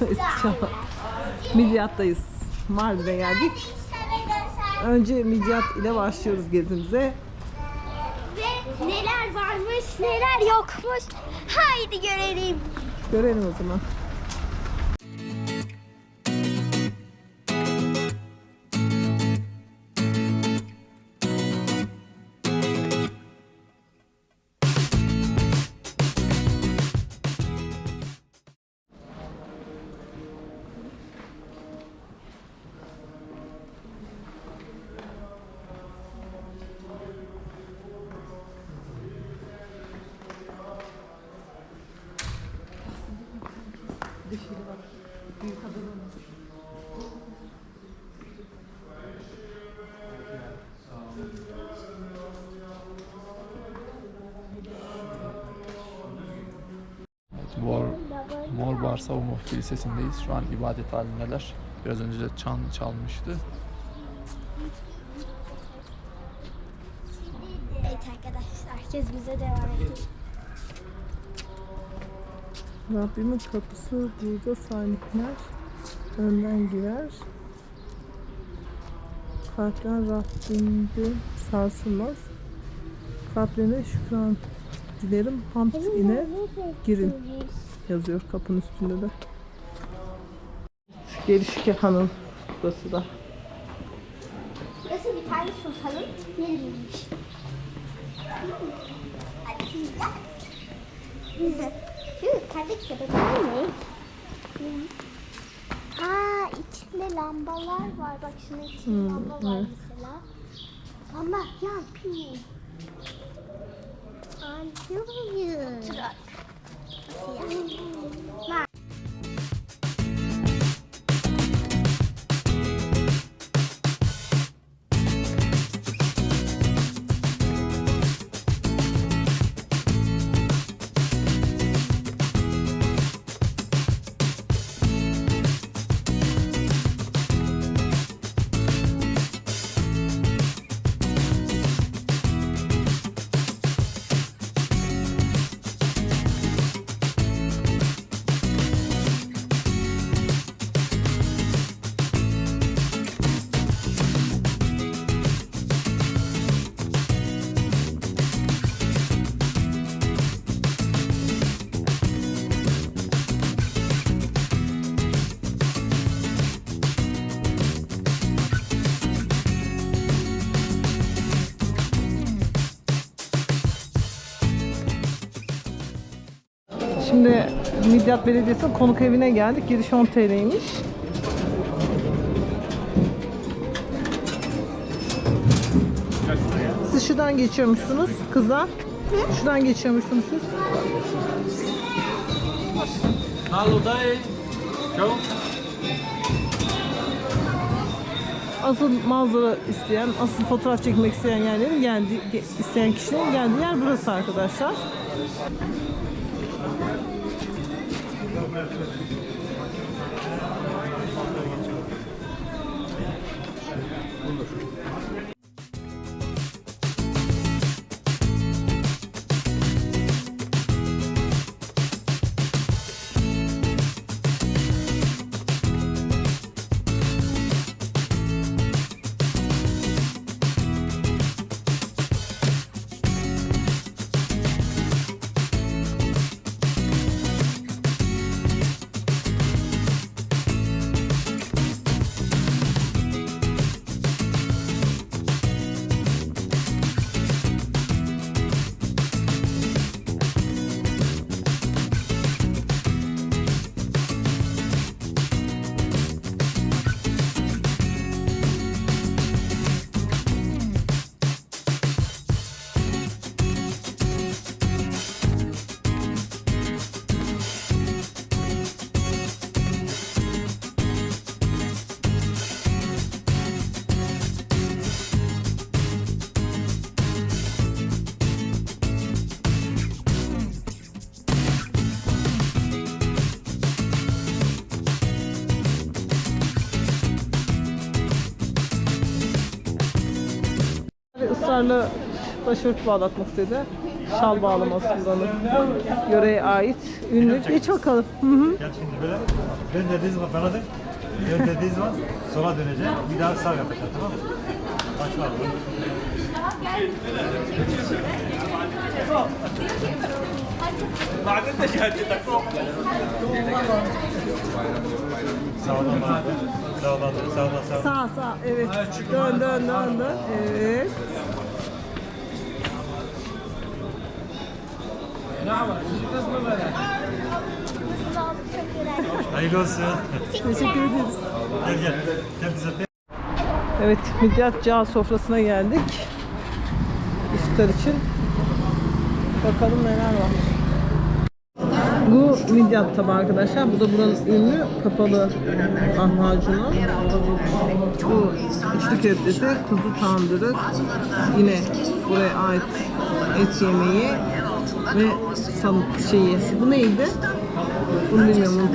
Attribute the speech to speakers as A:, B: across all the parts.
A: Eski
B: çağ. Midyat'tayız. Mardin'e geldik. Önce Midyat ile başlıyoruz gezimize.
A: Ve neler varmış, neler yokmuş. Haydi görelim.
B: Görelim o zaman.
C: Mor Bar Savunma Kilisesi'ndeyiz. Şu an ibadet halindeler. Biraz önce de çan çalmıştı.
A: Evet arkadaşlar gezimize devam edelim.
B: Rabbimin kapısı burada salikler önden girer. Kalpler Rabbimde sarsılmaz. Kalplerine şükran dilerim. Hamd ile girin yazıyor kapının üstünde de. Gelişki hanım burası da.
A: Burası bir tane sultanın yeriymiş. Şu kardeş sebepler ne? Aa içinde lambalar var. Bak şunun içinde
B: Hmm,
A: lamba var
B: evet.
A: mesela. Lamba yan pi. 谢谢
B: 啊 Midyat Belediyesi'nin konuk evine geldik. Giriş 10 TL'ymiş. Siz şuradan geçiyormuşsunuz kızlar. Şuradan geçiyormuşsunuz siz.
D: Hallo. Ciao.
B: Asıl manzara isteyen, asıl fotoğraf çekmek isteyen yerlerin geldi isteyen kişilerin geldiği yer burası arkadaşlar. Thank you. Israrla başörtü bağlatmak istedi. şal bağlamasından yöreye ait ünlü. Geç bakalım. Hı hı.
E: Gel şimdi böyle. Dön dediğiniz zaman bana dön. Dön dediğiniz zaman sola döneceğim. Bir daha sağ yapacağım tamam mı? Başla abi. Sağdan bana dön. Sağdan dön. Sağdan sağdan.
B: Sağ sağ evet. Dön dön dön dön. Evet.
E: Hayırlı olsun.
B: Teşekkür ederiz.
E: Gel gel. Gel bize.
B: Evet, midyat cağ sofrasına geldik. İftar için. Bakalım neler var. Bu midyat tabağı arkadaşlar. Bu da buranın ünlü kapalı lahmacunu. Bu içli köftesi, kuzu tandırı. Yine buraya ait et yemeği ve salı şeyi. Bu neydi? Bunu bilmiyorum.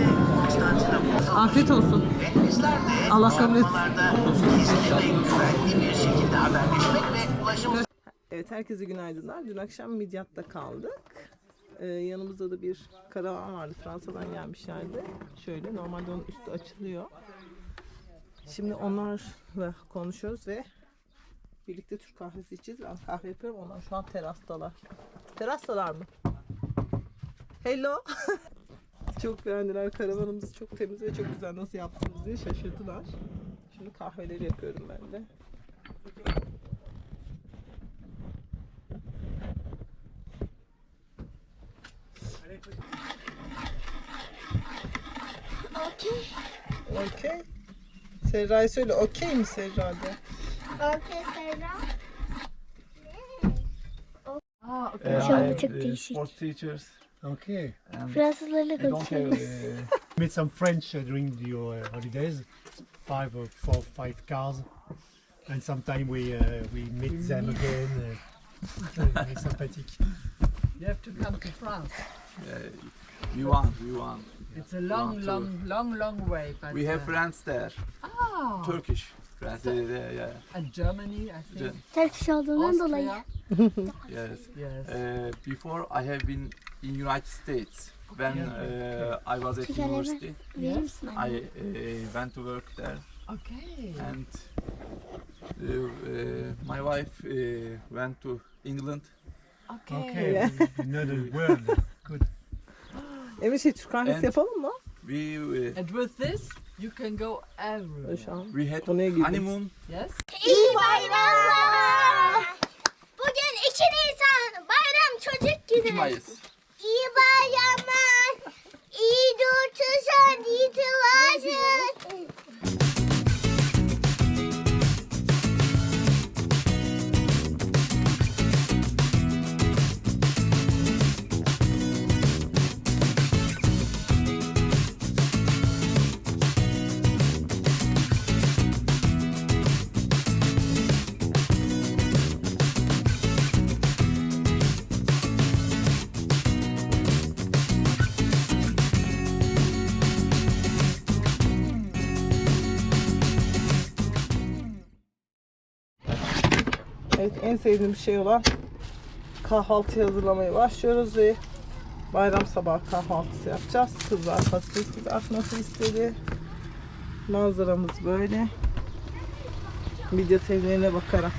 B: Afiyet olsun. Allah kabul etsin. Evet herkese günaydınlar. Dün akşam Midyat'ta kaldık. Ee, yanımızda da bir karavan vardı. Fransa'dan gelmişlerdi. Şöyle normalde onun üstü açılıyor. Şimdi onlarla konuşuyoruz ve birlikte Türk kahvesi içeceğiz. Ben kahve yapıyorum. Onlar şu an terastalar. Terastalar mı? Hello. çok beğendiler. Karavanımız çok temiz ve çok güzel. Nasıl yaptınız diye şaşırdılar. Şimdi kahveleri yapıyorum ben de. Okey. Serra'ya söyle okey mi Serra
A: Okey Serra.
C: Uh,
A: Çok- değişik.
C: sports teachers
E: Okay.
C: and
A: Fransızlarla konuşuyoruz.
C: uh,
E: Made some French uh, during your uh, holidays. Five or four, five cars. And sometimes we uh, we meet them again. Uh, very sympathetic.
F: You have to come to France.
C: uh, we want, we want.
F: It's a long, long, long, long way. But
C: We have
F: uh,
C: friends there,
F: ah,
C: Turkish Uh, yeah, yeah,
F: and Germany, I think.
C: Gen-
A: Turkish olduğundan dolayı.
F: Austria.
C: yes.
F: Yes.
C: Uh, before I have been in United States when uh, I was at university.
A: Verir misin
C: I
A: anne?
C: uh, went to work there
F: okay.
C: and uh, uh, my wife uh, went to England.
F: Okay.
E: Okay. you know the word. Good.
B: Evet şey Türk kahvesi yapalım mı?
C: We uh,
F: And with this, you can go everywhere.
C: We had
B: konuya girdik.
C: honeymoon.
F: Yes.
A: İyi bayramlar. Bugün 2 Nisan bayram çocuk günü.
C: Mayıs.
A: İyi bayramlar. İyi durtursan iyi varsın.
B: En sevdiğim şey olan kahvaltı hazırlamaya başlıyoruz ve bayram sabahı kahvaltısı yapacağız. Kızlar patates kızartması istedi. Manzaramız böyle. Video evlerine bakarak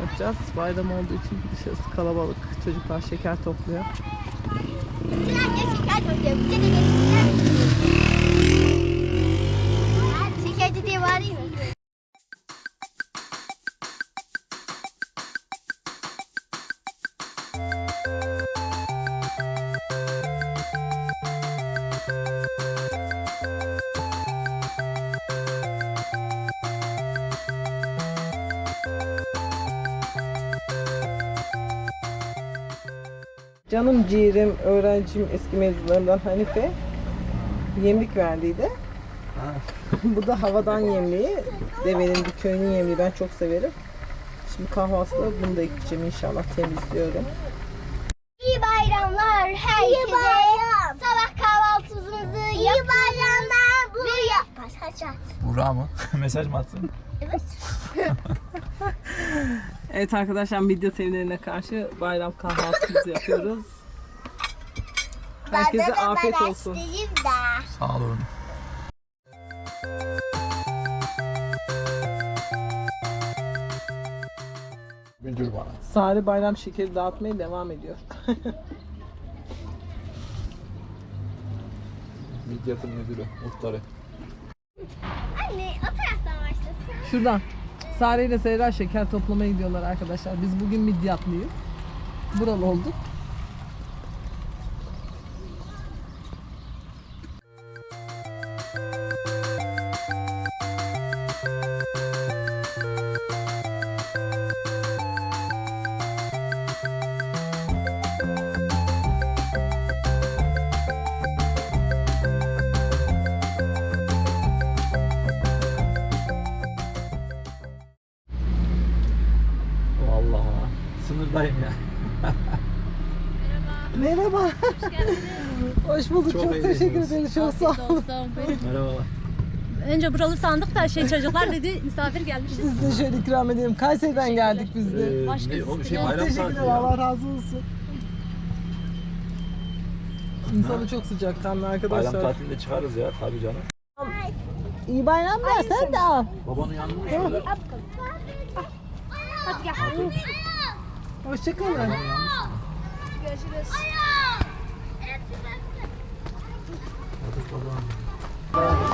B: yapacağız. Bayram olduğu için dışarısı kalabalık. Çocuklar şeker topluyor.
A: De şeker. Şekerci diye bağırayım?
B: Canım ciğerim, öğrencim, eski mezunlarımdan Hanife yemlik verdiydi. Bu da havadan yemliği. Devenin bir köyünün yemliği. Ben çok severim. Şimdi kahvaltıda bunu da ekleyeceğim inşallah temizliyorum.
A: İyi bayramlar herkese. İyi bayram. Sabah kahvaltımızı İyi bayramlar. Bu Mesaj at.
C: Burak mı? Mesaj mı atsın?
A: Evet.
B: Evet arkadaşlar Midyat evlerine karşı bayram kahvaltımızı yapıyoruz. Herkese afiyet olsun.
C: Sağ olun. Müdür bana.
B: Sare bayram şekeri dağıtmaya devam ediyor.
C: Midyat'ın müdürü, muhtarı.
A: Anne o taraftan başlasın.
B: Şuradan. Sare ile Seyra şeker toplamaya gidiyorlar arkadaşlar. Biz bugün Midyatlıyız. Buralı olduk. Merhaba. Hoş geldiniz. Hoş bulduk. Çok,
C: Çok
B: teşekkür ederiz. Çok sağ olun.
C: Merhabalar.
G: Önce buralı sandık da şey çocuklar dedi misafir gelmişiz.
B: Biz de şöyle ikram edelim. Kayseri'den geldik biz de.
G: Başka
C: ne, o bir şey bayram
B: Teşekkürler. Allah razı olsun. İnsanı çok sıcakkanlı
C: Bayram
B: arkadaşlar.
C: tatilinde çıkarız ya tabii canım.
B: İyi bayramlar sen de al.
C: Babanın yanında mı şöyle?
A: Hadi gel.
B: Hoşçakalın.
A: Görüşürüz.
B: Shalom.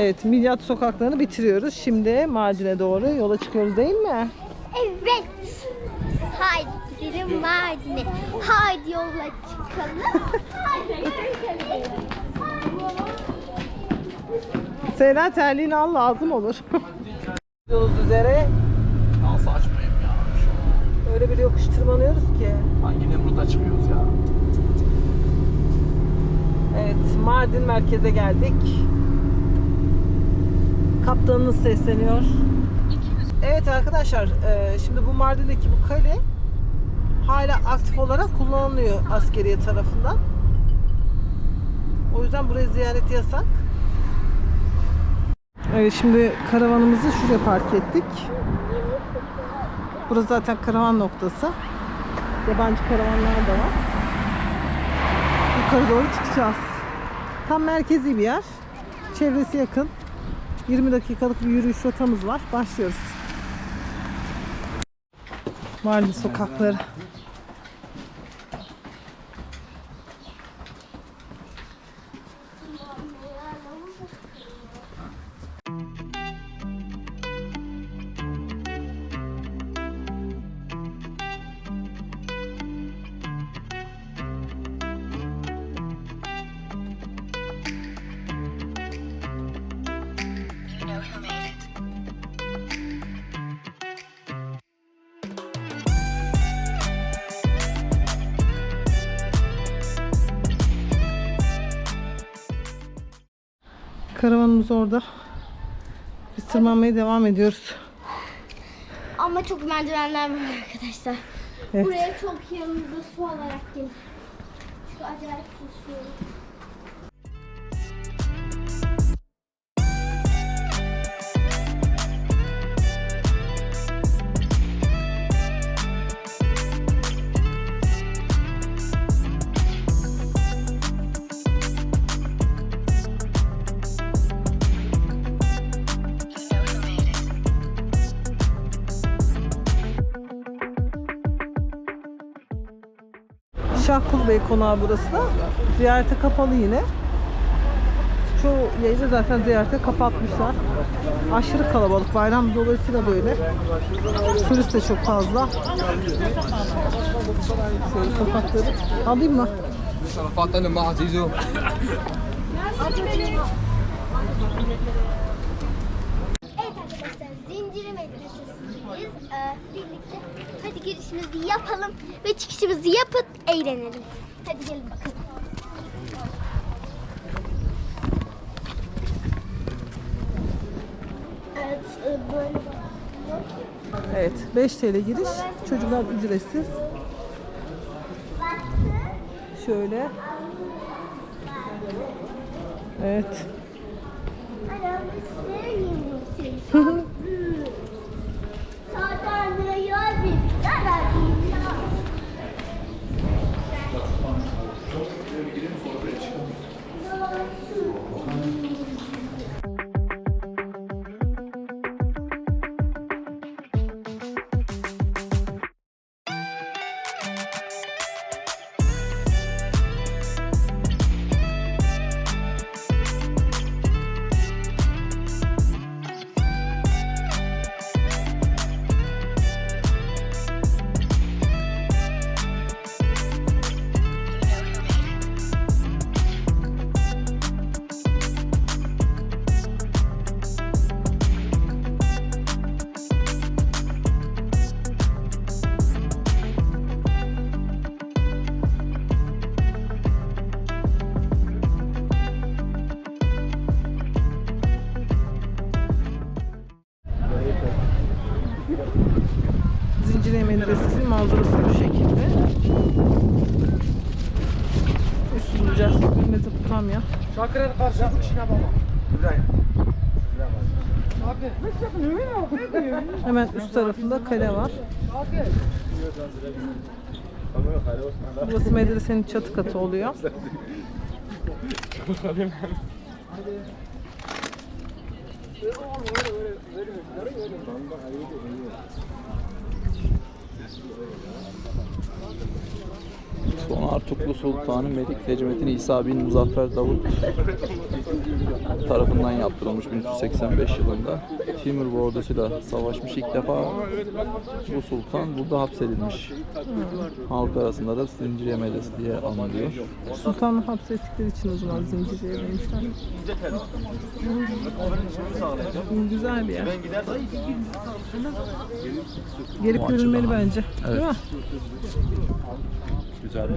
B: Evet, Midyat sokaklarını bitiriyoruz. Şimdi Mardin'e doğru yola çıkıyoruz değil mi?
A: Evet. Haydi gidelim Mardin'e. Haydi yola çıkalım. Haydi gidelim.
B: Seyra terliğini al lazım olur. Yolumuz üzere
C: Nasıl açmayayım ya? Şu
B: öyle bir yokuş tırmanıyoruz ki.
C: hangi Nemrut'a çıkıyoruz ya?
B: Evet Mardin merkeze geldik. Kaptanınız sesleniyor. Evet arkadaşlar e, şimdi bu Mardin'deki bu kale hala aktif olarak kullanılıyor askeriye tarafından. O yüzden buraya ziyaret yasak. Evet şimdi karavanımızı şuraya park ettik. Burası zaten karavan noktası. Yabancı karavanlar da var. Yukarı doğru çıkacağız. Tam merkezi bir yer. Çevresi yakın. 20 dakikalık bir yürüyüş rotamız var. Başlıyoruz. Mardin sokakları. Karavanımız orada. Biz tırmanmaya devam ediyoruz.
A: Ama çok merdivenler var arkadaşlar.
B: Evet.
A: Buraya çok yanımızda su olarak gelin. Şu acayip su.
B: Bey konağı burası da. Ziyarete kapalı yine. Çoğu yeri zaten ziyarete kapatmışlar. Aşırı kalabalık. Bayram dolayısıyla böyle. Turist de çok fazla. Şöyle sokakları. Alayım mı?
A: Evet arkadaşlar Zinciri Medresesi'ndeyiz. Ee, birlikte hadi girişimizi yapalım ve çıkışımızı yapıp eğlenelim. Hadi gelin bakalım. Evet e, böyle bakıyor.
B: Evet. 5 TL giriş. Çocuklar ücretsiz. Şöyle. Evet. Zincirleme manzarası bu şekilde. Üst bulacağız. Mezopotamya. Hemen üst tarafında kale var. Burası medresenin çatı katı oluyor. Thank you.
C: Son Artuklu Sultanı Melik Necmettin İsa bin Muzaffer Davut tarafından yaptırılmış 1385 yılında. Timur ordusuyla savaşmış ilk defa bu sultan burada hapsedilmiş. Halk arasında da Zinciriye Medresi diye anılıyor.
B: Sultanı hapsettikleri için o zaman zincirliye demişler. Hmm, Güzel bir yer. Gelip görülmeli bence. Değil mi?
C: Bir yer.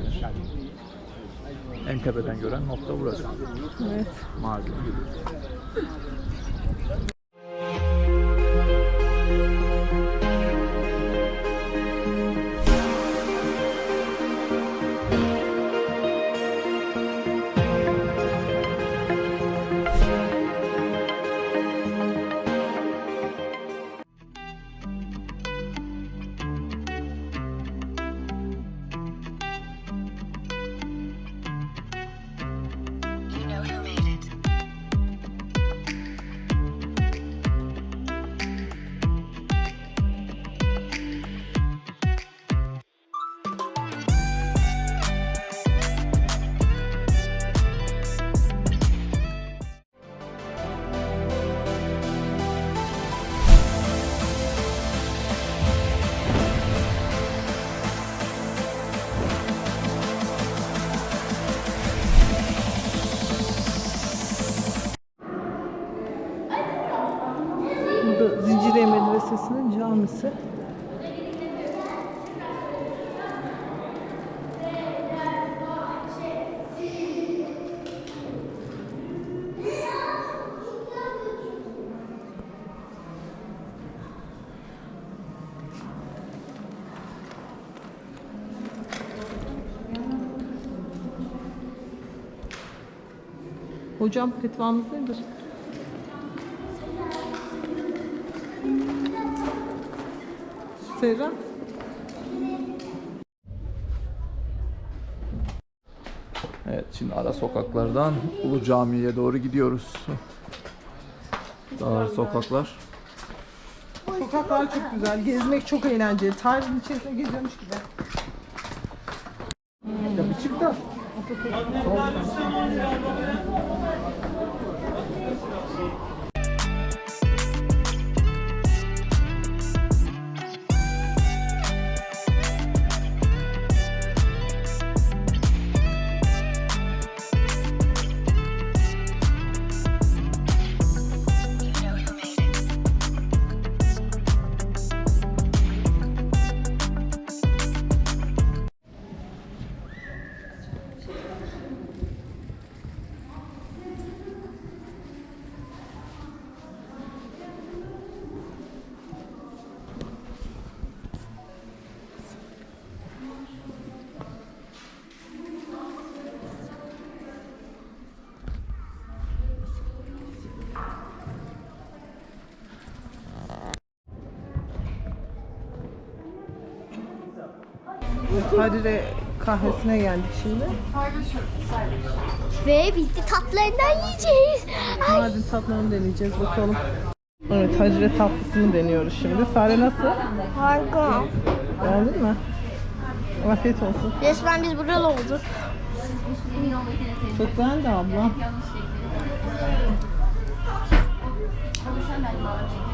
C: En tepeden gören nokta burası.
B: Evet. Burada Hocam fetvamız nedir? Serra?
C: Evet şimdi ara sokaklardan Ulu Cami'ye doğru gidiyoruz. Dar sokaklar.
B: Sokaklar çok güzel. Gezmek çok eğlenceli. Tarihin içerisinde geziyormuş gibi. Ya bir çık da. Harire kahvesine geldik şimdi.
A: Ve biz de tatlarından yiyeceğiz. Ay,
B: Mardin tatlarını deneyeceğiz bakalım. Evet Harire tatlısını deniyoruz şimdi. Sare nasıl?
A: harika.
B: Beğendin mi? Afiyet olsun.
A: Resmen biz buralı olduk.
B: Çok beğendi abla.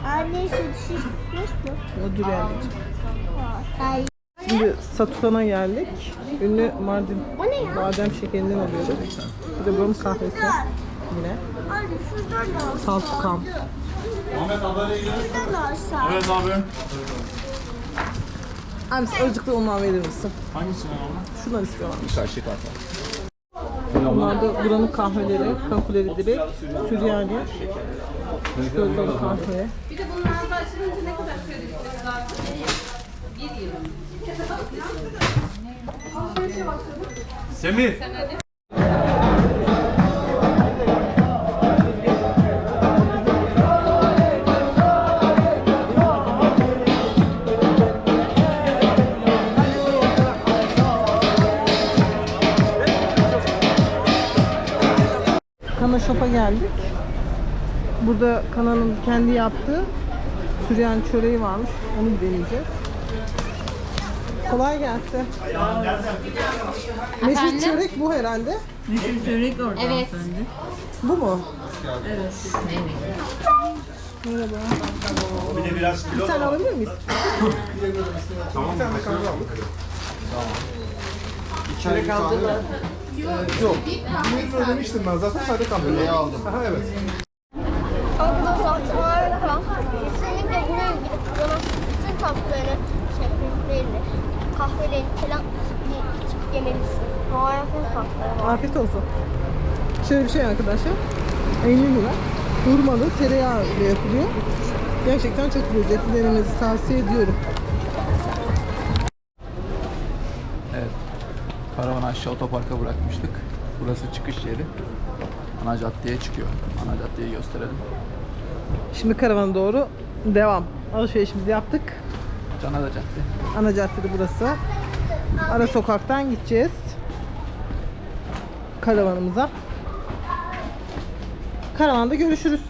A: Anne süt şişmiş mi?
B: O dur.
A: Ay.
B: Şimdi Satukan'a geldik. Ünlü Mardin
A: O ne ya?
B: badem şekerinden alıyoruz. Bir de buranın kahvesi yine.
A: Da.
B: Saltukam.
A: Şuradan da alsam.
D: Evet abi.
B: Abi sen da ondan verir misin?
D: Hangisini abi?
B: Şundan istiyorlar.
C: Karşı karşı.
B: Bunlar da buranın kahveleri, kakuleri direkt Süryani. Çikolatalı kahve.
D: Semih.
B: Kana Shop'a geldik. Burada Kana'nın kendi yaptığı Süryani çöreği varmış. Onu deneyeceğiz. Kolay gelsin. Meşhur çörek bu herhalde.
F: Evet.
B: Bu mu? Evet. Merhaba. Bir tane alabilir miyiz?
H: Ödemiştim ben zaten sadece kahveyi aldım. Aha evet.
A: Arkadaşlar harika. Kesinlikle buraya gidip buranın bütün tatlarını, şekerlerini, kahvelerini falan içip yemelisin. Tatları var.
B: Afiyet olsun. Şöyle bir şey arkadaşlar. 50 lira. Hurmalı tereyağı ile yapılıyor. Gerçekten çok lezzetli denemenizi tavsiye ediyorum.
C: Evet. Karavanı aşağı otoparka bırakmıştık. Burası çıkış yeri. Ana caddeye çıkıyor. Ana caddeyi gösterelim.
B: Şimdi karavana doğru devam. Alışverişimizi yaptık.
C: Canada Cadde.
B: Ana caddede burası. Ara sokaktan gideceğiz. Karavanımıza. Karavanda görüşürüz.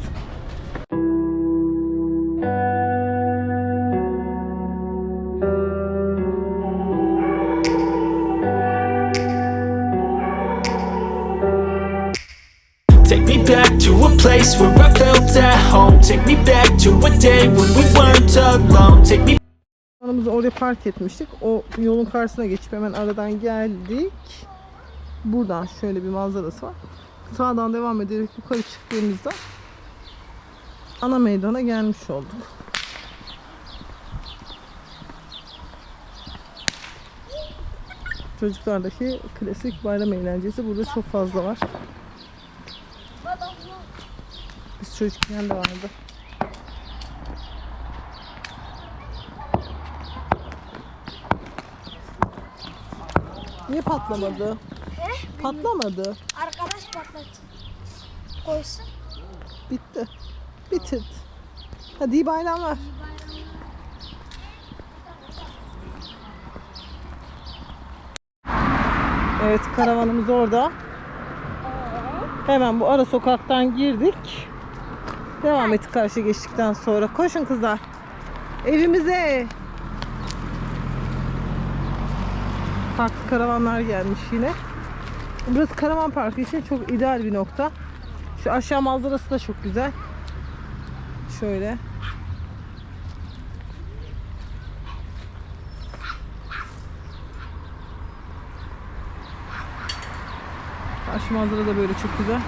I: Take me back to a place where I felt at home. Take me back to a day when we weren't alone. Take me
B: oraya park etmiştik. O yolun karşısına geçip hemen aradan geldik. Buradan şöyle bir manzarası var. Sağdan devam ederek yukarı çıktığımızda ana meydana gelmiş olduk. Çocuklardaki klasik bayram eğlencesi burada çok fazla var. Biz çocukken de vardı. Niye patlamadı? Patlamadı.
A: Arkadaş patlattı. koysun.
B: Bitti. Bitirdi. Hadi iyi bayramlar. Evet karavanımız orada. Hemen bu ara sokaktan girdik. Devam ettik karşı geçtikten sonra. Koşun kızlar. Evimize. Karavanlar gelmiş yine. Burası karavan parkı için çok ideal bir nokta. Şu aşağı manzarası da çok güzel. Şöyle. Karşı manzara da böyle çok güzel.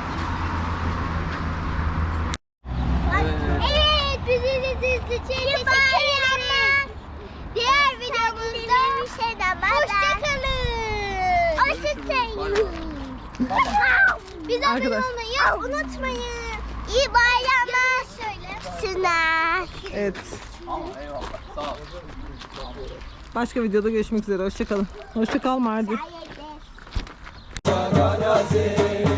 A: Evet, bizi izlediğiniz için teşekkür ederim. Diğer videomuzda hoşçakalın. Hoşçakalın. Bize abone
B: Arkadaş.
A: olmayı unutmayın. İyi bayramlar. Söyle. Sınav.
B: Evet. Başka videoda görüşmek üzere. Hoşçakalın. Hoşçakal Mardi.
A: Sayede.